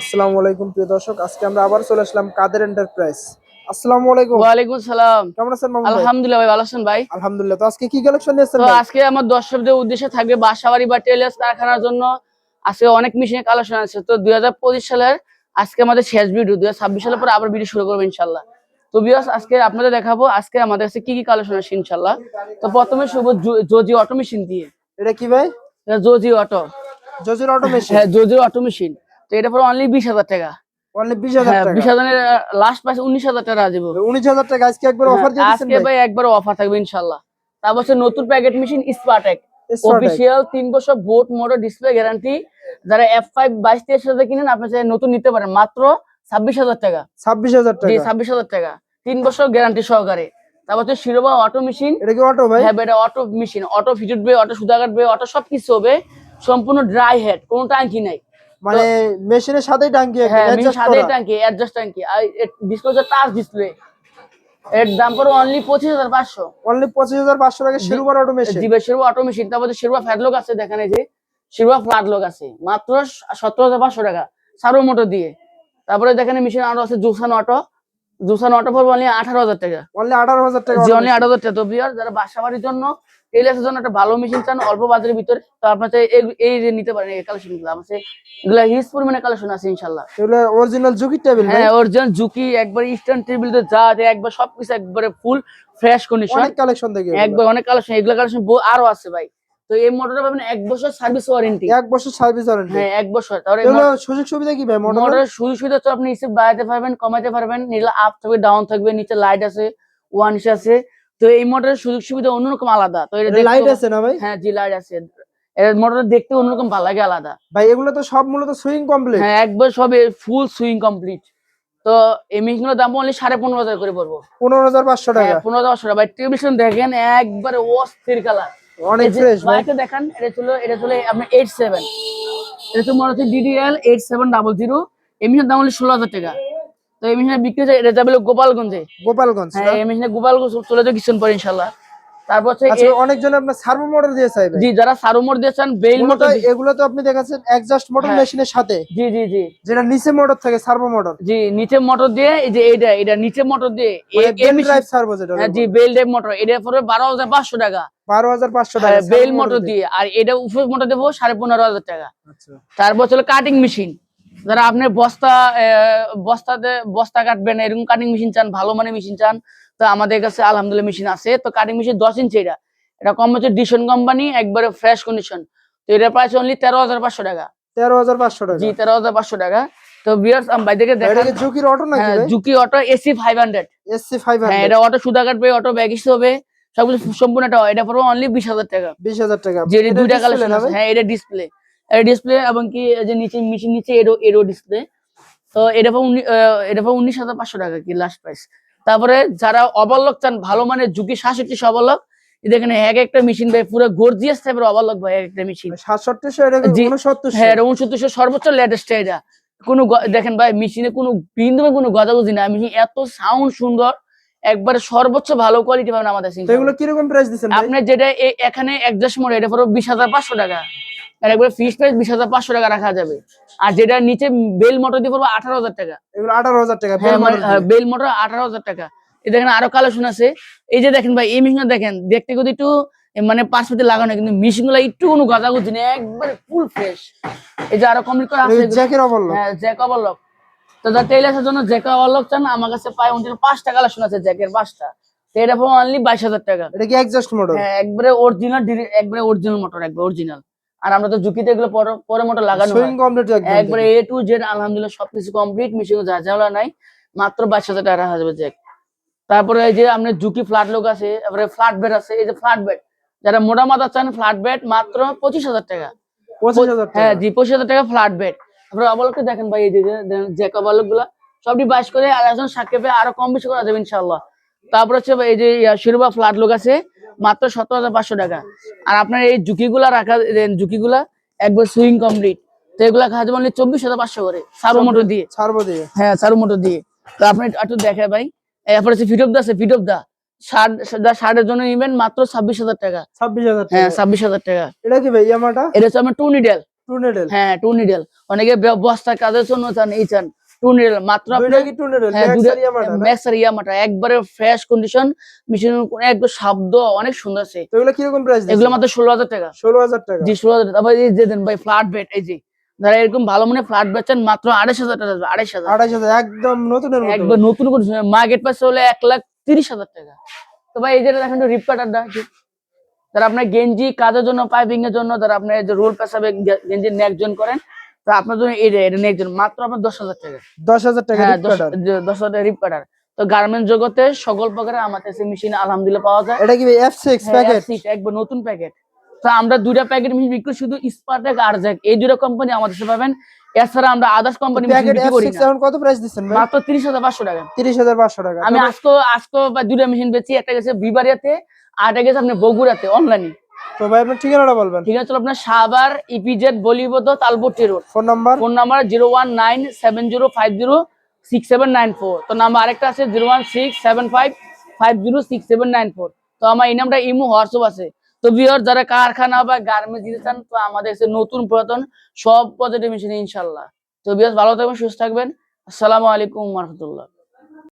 আসসালামু আলাইকুম প্রিয় দর্শক। আজকে আমরা আবার চলে আসলাম কাদের এন্টারপ্রাইজ আসসালামু আলাইকুম। ওয়ালাইকুম সালাম। কেমন আছেন মামুন আলহামদুলিল্লাহ ভাই ভালো আছেন ভাই? আলহামদুলিল্লাহ। তো আজকে কি কালেকশন নিয়েছেন তো আজকে আমার দর্শকদের উদ্দেশ্যে থাকবে বাসাবাড়ি বা টেলার্স কারখানার জন্য। আজকে অনেক মেশিনের কালেকশন আছে। তো দুই সালের আজকে আমাদের শেষ ভিডিও দুই হাজার ছাব্বিশ সালের পরে আবার ভিডিও শুরু করব ইনশাল্লাহ তো বিয়াস আজকে আপনাদের দেখাবো আজকে আমাদের কাছে কি কি কালেকশন আছে ইনশাল্লাহ তো প্রথমে শুভ জোজি অটো মেশিন দিয়ে। এটা কি ভাই? এটা জোজি অটো জজির অটোমেশন হ্যাঁ জোজি অটো মেশিন তো এটা পরে অনলি বিশ হাজার টাকা। অনলি 20000 টাকা? বিশ হাজারের লাস্ট প্রাইস উনিশ হাজার টাকা রাজীব। 19000 টাকা আজকে একবার অফার আজকে ভাই? ভাই একবার অফার থাকবে ইনশাল্লাহ। তারপর নতুন প্যাকেট মেশিন স্পার্টেক অফিসিয়াল তিন বছর বোট মোটর ডিসপ্লে গ্যারান্টি যারা এফ ফাইভ বাইশ তেইশ হাজার কিনেন আপনি নতুন নিতে পারেন। মাত্র ছাব্বিশ হাজার টাকা। 26000 জি টাকা। ছাব্বিশ হাজার টাকা। তিন বছর গ্যারান্টি সহকারে। তারপর হচ্ছে শিরোবা অটো মেশিন এটা কি অটো ভাই? হ্যাঁ এটা অটো মেশিন অটো বে অটো কাটবে অটো সবকিছু হবে। সম্পূর্ণ ড্রাই হেড কোনো টাঙ্কি নাই। মানে মেশিনের সাথেই টাঙ্কি হ্যাঁ মেশিন করা। টাঙ্কি অ্যাডজাস্ট টাঙ্কি। আর ডিসপ্লে টাচ ডিসপ্লে এর দাম পড়বে অনলি পঁচিশ হাজার পাঁচশো। অনলি 25500 টাকা শিরুবার অটোমেশন জিবে শিরবা অটো মেশিন তারপরে শিরুবা ফ্যাট লোক আছে দেখেন এই যে শিরুবা ফ্ল্যাট লোক আছে মাত্র সতেরো হাজার পাঁচশো টাকা। সারো মোটর দিয়ে। তারপরে দেখেন মেশিন আরও আছে জুসান অটো জুসান অটো পড়বে অনলি আঠারো হাজার টাকা। অনলি 18000 টাকা জি অনলি আঠারো হাজার টাকা। তো বিয়ার যারা বাসা বাড়ির জন্য টেলার্সের জন্য একটা ভালো মেশিন চান অল্প বাজারের ভিতরে তো আপনার এই- যে নিতে পারেন এই কালেকশনগুলো। আমার এগুলা হিউজ পরিমাণে কালেকশন আছে ইনশাল্লাহ। এগুলো অরিজিনাল জুকি টেবিল হ্যাঁ অরিজিনাল জুকি একবার ইস্টার্ন টেবিল যা আছে একবার সবকিছু একবারে ফুল ফ্রেশ কন্ডিশন অনেক কালেকশন দেখে একবার অনেক কালেকশন এগুলো কালেকশন আরও আছে ভাই। তো এই মোটরটা পাবেন এক বছর সার্ভিস ওয়ারেন্টি এক বছর সার্ভিস ওয়ারেন্টি হ্যাঁ এক বছর। এগুলো সুযোগ সুবিধা কি ভাই মোটরের সুযোগ সুবিধা তো আপনি হিসেব বাড়াতে পারবেন কমাতে পারবেন নিলে আপ থাকবে ডাউন থাকবে নিচে লাইট আছে ওয়ান আছে। তো এই মোটরের সুযোগ সুবিধা অন্যরকম আলাদা। তো এটা লাইট আছে না ভাই? হ্যাঁ জি লাইট আছে। এর মোটর দেখতে অন্যরকম ভালো লাগে আলাদা। ভাই এগুলো তো সব মূলত সুইং কমপ্লিট হ্যাঁ একবার সব ফুল সুইং কমপ্লিট তো এই মেশিনগুলোর দাম অনলি সাড়ে পনেরো হাজার করে পড়ব। পনেরো হাজার পাঁচশো টাকা। হ্যাঁ পনেরো হাজার পাঁচশো টাকা। ভাই টেলিভিশন দেখেন একবারে অস্থির কালার অনেক ফ্রেশ ভাই। বাইকটা দেখান এটা ছিল এটা ছিল আপনার এইট সেভেন এটা তো মনে হচ্ছে DDL eight seven double zero এই মেশিনের দাম হলো ষোলো হাজার টাকা। তো এই মেশিনের বিক্রি হচ্ছে এটা যাবে গোপালগঞ্জে। গোপালগঞ্জ হ্যাঁ এই মেশিনে গোপালগঞ্জ চলে যাবে কিছুদিন পর ইনশাল্লাহ। তারপর হচ্ছে আচ্ছা অনেকজন আপনার সার্ভো মোটর দিয়ে চাইবে? জি যারা সারোমোর দিয়েছেন বেইল মোটর এগুলো তো আপনি দেখাচ্ছেন এক্সজস্ট মোটর হ্যাঁ। মেশিনের সাথে? জি জি জি। যেটা নিচে মোটর থাকে সার্ভো মোটর জি নিচে মোটর দিয়ে এই যে এইটা এটা নিচে মোটর দিয়ে ড্রাইভ সার্ভো যেটা হ্যাঁ জি বেল ড্রাইভ মোটর এটা পড়বে টাকা। টাকা বেল মোটর দিয়ে। আর এটা উপর মোটর দেবো সাড়ে পনেরো হাজার টাকা। আচ্ছা। তারপর কাটিং মেশিন যারা আপনি বস্তা বস্তাতে বস্তা কাটবেন এরকম কাটিং মেশিন চান ভালো মানের মেশিন চান তো আমাদের কাছে আলহামদুলিল্লাহ মেশিন আছে। তো কাটিং মেশিন দশ ইঞ্চি এটা এটা কম হচ্ছে ডিশন কোম্পানি একবারে ফ্রেশ কন্ডিশন তো এটার প্রাইস অনলি তেরো হাজার পাঁচশো টাকা। তেরো হাজার পাঁচশো টাকা। জি তেরো হাজার পাঁচশো টাকা। তো এটা দেখান। অটো হ্যাঁ, Juki auto AC five hundred SC five হ্যাঁ এটা অটো সুদা কাটবে অটো ব্যাগিস হবে। সবকিছু সম্পূর্ণ এটা এটা পড়বে অনলি টাকা। বিশ হাজার টাকা। যে দুইটা কালেকশন আছে। হ্যাঁ এটা ডিসপ্লে এটা ডিসপ্লে এবং কি যে নিচে মেশিন নিচে এরো এরো ডিসপ্লে তো এটা পাবো এটা পাবো উনিশ হাজার পাঁচশো টাকা কি লাস্ট প্রাইস তারপরে যারা অবলক চান ভালো মানের ঝুঁকি সাতষট্টি অবলক দেখেন এক একটা মেশিন ভাই পুরো গর্জিয়াস টাইপের অবলক ভাই এক একটা মেশিন হ্যাঁ উনসত্তরশো সর্বোচ্চ লেটেস্ট এটা। কোনো দেখেন ভাই মেশিনে কোনো বিন্দু কোনো গজাগুজি না মেশিন এত সাউন্ড সুন্দর একবারে সর্বোচ্চ ভালো কোয়ালিটি পাবেন আমাদের এগুলো কীরকম প্রাইস দিচ্ছেন ভাই? আপনার যেটা এখানে অ্যাডজাস্ট মোড এটা পুরো বিশ হাজার পাঁচশো টাকা। আর একবার ফিক্স প্রাইস বিশ হাজার পাঁচশো টাকা রাখা যাবে। আর যেটা নিচে বেল মোটর দিয়ে পড়ব আঠারো হাজার টাকা। এগুলো আঠারো হাজার টাকা হ্যাঁ বেল মানে বেল মোটর আঠারো হাজার টাকা। এই দেখেন আরও কালেকশন আছে। এই যে দেখেন ভাই এই মেশিন দেখেন দেখতে কিন্তু একটু মানে পাঁচ পাতি লাগানো কিন্তু মেশিনগুলো একটু কোনো গজাগুজি নেই একবারে ফুল ফ্রেশ এই যে আরও কমপ্লিট করা আছে জ্যাকের অবল্য হ্যাঁ জ্যাক ওভারলক তো যারা টেইলার্সের জন্য জ্যাক ওভারলক চান আমার কাছে পায় উনটির পাঁচটা কালেকশন আছে জ্যাকের পাঁচটা। তো এটা অনলি বাইশ হাজার টাকা। এটা কি এক্সজস্ট মোটর হ্যাঁ একবারে অরিজিনাল একবারে অরিজিনাল মোটর একবার অরিজিনাল আর আমরা তো ঝুঁকিতে এগুলো পরে মোটর লাগানো একবারে এ টু জেড আলহামদুলিল্লাহ সবকিছু কমপ্লিট মেশিন যা ঝামেলা নাই মাত্র বাইশ হাজার টাকা রাখা যাবে জ্যাক তারপরে এই যে আপনার ঝুঁকি ফ্ল্যাট লোক আছে তারপরে ফ্ল্যাট বেড আছে এই যে ফ্ল্যাট বেড যারা মোটা মাথা চান ফ্ল্যাট বেড মাত্র পঁচিশ হাজার টাকা। হ্যাঁ জি পঁচিশ হাজার টাকা ফ্ল্যাট বেড তারপরে অবলকটা দেখেন ভাই এই যে জ্যাক অবলকগুলা সবটি বাইশ করে আর একজন সাক্ষেপে আরও কম বেশি করা যাবে ইনশাল্লাহ তারপর হচ্ছে এই যে শিরোবা ফ্ল্যাট লোক আছে মাত্র সতেরো হাজার পাঁচশো টাকা। আর আপনার এই ঝুঁকিগুলা রাখা ঝুঁকিগুলা একবার সুইং কমপ্লিট। তো এগুলা খাওয়া যাবে চব্বিশ হাজার পাঁচশো করে সারো মোটর দিয়ে। ছাড়বো দিয়ে। হ্যাঁ সারো মোটর দিয়ে। তো আপনি একটু দেখে ভাই এরপর হচ্ছে ফিটপ দা আছে ফিটপ দা। শার্ট যা শার্টের জন্য নিবেন মাত্র ছাব্বিশ হাজার টাকা। ছাব্বিশ হাজার হ্যাঁ ছাব্বিশ হাজার টাকা। এটা কি ভাই ইয়ামাটা? এটা হচ্ছে আমার টু নিডেল। Two needle. হ্যাঁ টু নিডেল। অনেকে বস্তার কাজের জন্য চান এই চান। টু মাত্র হ্যাঁ, ইয়ামাটা ইয়ামাটা একবারে ফ্রেশ কন্ডিশন মেশিনের কোনো একদম শব্দ অনেক সুন্দর আছে। এগুলো কীরকম প্রাইস এগুলো মাত্র ষোলো হাজার টাকা। ষোলো হাজার টাকা। জি ষোলো হাজার তারপর এই যে দেন ভাই ফ্ল্যাট বেড এই যে যারা এরকম ভালো মনে ফ্ল্যাট বেচেন মাত্র আড়াইশ হাজার টাকা আড়াইশ হাজার। আড়াইশ হাজার একদম নতুনের মতো। একবার নতুন করে মার্কেট পাশে হলে এক লাখ তিরিশ হাজার টাকা। তো ভাই এই যেটা দেখেন তো রিপ কাটারটা যারা আপনার গেঞ্জি কাজের জন্য পাইপিং এর জন্য যারা আপনার যে রোল পেশাবে গেঞ্জির নেক জন করেন তো আপনার জন্য এই এটা নেক জন মাত্র আপনার দশ হাজার টাকা। দশ হাজার টাকা হ্যাঁ দশ হাজার রিপ কাটার তো গার্মেন্ট জগতে সকল প্রকারের আমার কাছে মেশিন আলহামদুলিল্লাহ পাওয়া যায়। এটা কি এফ সিক্স হ্যাঁ, প্যাকেট একবার নতুন প্যাকেট তো আমরা দুইটা প্যাকেট মেশিন বিক্রি শুধু স্পার্টেক আর জ্যাক এই দুইটা কোম্পানি আমাদের কাছে পাবেন। এছাড়া আমরা আদার্স কোম্পানি মেশিন বিক্রি করি না। এখন কত প্রাইস দিচ্ছেন মাত্র তিরিশ হাজার পাঁচশো টাকা। তিরিশ হাজার পাঁচশো টাকা। আমি আজকে আজকে বা দুইটা মেশিন বেচি। একটা গেছে বিবারিয়াতে আর একটা গেছে আপনি বগুড়াতে অনলাইনে তো ভাই আপনার ঠিকানাটা বলবেন? আপনার সাবার ইপিজেড বলিবদ তালবটি road. Phone number? Phone number zero one nine seven zero five zero six seven nine four. তো নাম্বার আরেকটা আছে zero one six seven five five zero six seven nine four. তো আমার এই নামটা ইমো হোয়াটসঅ্যাপ আছে। তো বিহার যারা কারখানা বা গার্মেন্টস দিতে চান তো আমাদের নতুন পুরাতন সব পজিটিভ মেশিন ইনশাল্লাহ তো বিহার ভালো থাকবেন সুস্থ থাকবেন। আসসালামু আলাইকুম রহমতুল্লাহ।